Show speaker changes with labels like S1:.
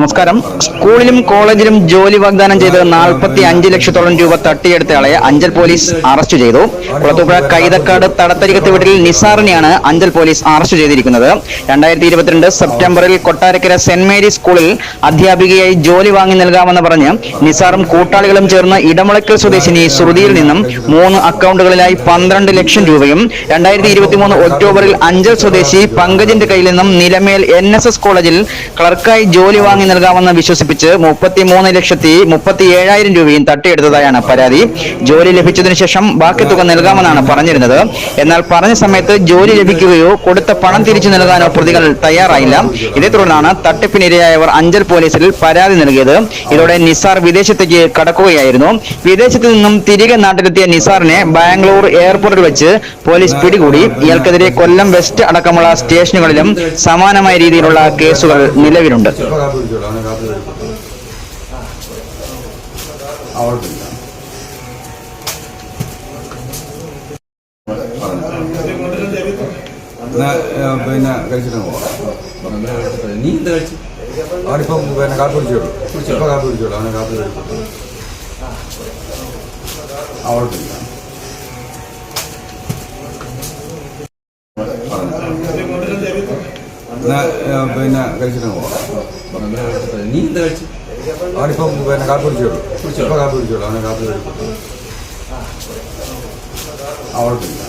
S1: നമസ്കാരം. സ്കൂളിലും കോളേജിലും ജോലി വാഗ്ദാനം ചെയ്ത് നാൽപ്പത്തി അഞ്ച് ലക്ഷത്തോളം രൂപ തട്ടിയെടുത്തയാളെ അഞ്ചൽ പോലീസ് അറസ്റ്റ് ചെയ്തു. കുളത്തൂപ്പുഴ കൈതക്കാട് തടത്തരികത്ത് വീട്ടിൽ നിസാറിനെയാണ് അഞ്ചൽ പോലീസ് അറസ്റ്റ് ചെയ്തിരിക്കുന്നത്. രണ്ടായിരത്തി ഇരുപത്തിരണ്ട് സെപ്റ്റംബറിൽ കൊട്ടാരക്കര സെന്റ് മേരി സ്കൂളിൽ അധ്യാപികയായി ജോലി വാങ്ങി നൽകാമെന്ന് പറഞ്ഞ് നിസാറും കൂട്ടാളികളും ചേർന്ന് ഇടമുളയ്ക്കൽ സ്വദേശിനി ശ്രുതിയിൽ നിന്നും മൂന്ന് അക്കൗണ്ടുകളിലായി പന്ത്രണ്ട് ലക്ഷം രൂപയും രണ്ടായിരത്തി ഇരുപത്തിമൂന്ന് ഒക്ടോബറിൽ അഞ്ചൽ സ്വദേശി പങ്കജിന്റെ കയ്യിൽ നിന്നും നിലമേൽ എൻ കോളേജിൽ ക്ലർക്കായി ജോലി വാങ്ങി നൽകാമെന്ന് വിശ്വസിപ്പിച്ച് മുപ്പത്തി മൂന്ന് ലക്ഷത്തി മുപ്പത്തി ഏഴായിരം രൂപയും തട്ടിയെടുത്തതായാണ് പരാതി. ജോലി ലഭിച്ചതിനു ശേഷം ബാക്കി തുക നൽകാമെന്നാണ് പറഞ്ഞിരുന്നത്. എന്നാൽ പറഞ്ഞ സമയത്ത് ജോലി ലഭിക്കുകയോ കൊടുത്ത പണം തിരിച്ചു നൽകാനോ പ്രതികൾ തയ്യാറായില്ല. ഇതേ തുടർന്നാണ് തട്ടിപ്പിനിരയായവർ അഞ്ചൽ പോലീസിൽ പരാതി നൽകിയത്. ഇതോടെ നിസാർ വിദേശത്തേക്ക് കടക്കുകയായിരുന്നു. വിദേശത്ത് നിന്നും തിരികെ നാട്ടിലെത്തിയ നിസാറിനെ ബാംഗ്ലൂർ എയർപോർട്ടിൽ വെച്ച് പോലീസ് പിടികൂടി. ഇയാൾക്കെതിരെ കൊല്ലം വെസ്റ്റ് അടക്കമുള്ള സ്റ്റേഷനുകളിലും സമാനമായ രീതിയിലുള്ള കേസുകൾ നിലവിലുണ്ട്.
S2: കുടിച്ചോളൂ അവനെ എന്നാ, ഏ, പിന്നെ കഴിച്ചിട്ട് പോവാം.
S3: നീ എന്താ
S2: പിന്നെ കാപ്പി കുടിച്ചോളൂ. ഇപ്പം കാപ്പി കുടിച്ചോളൂ. അവനെ കാപ്പി അവൾക്കില്ല പിന്നെ കഴിച്ചിട്ടുണ്ട്?
S3: നീ എന്താ കഴിച്ചു?
S2: അവനിപ്പം പിന്നെ കാപ്പി കുടിച്ചോളൂ. ഇപ്പൊ കാപ്പി കുടിച്ചോളൂ. അവനെ കാപ്പി കുടിക്കും അവൾക്കില്ല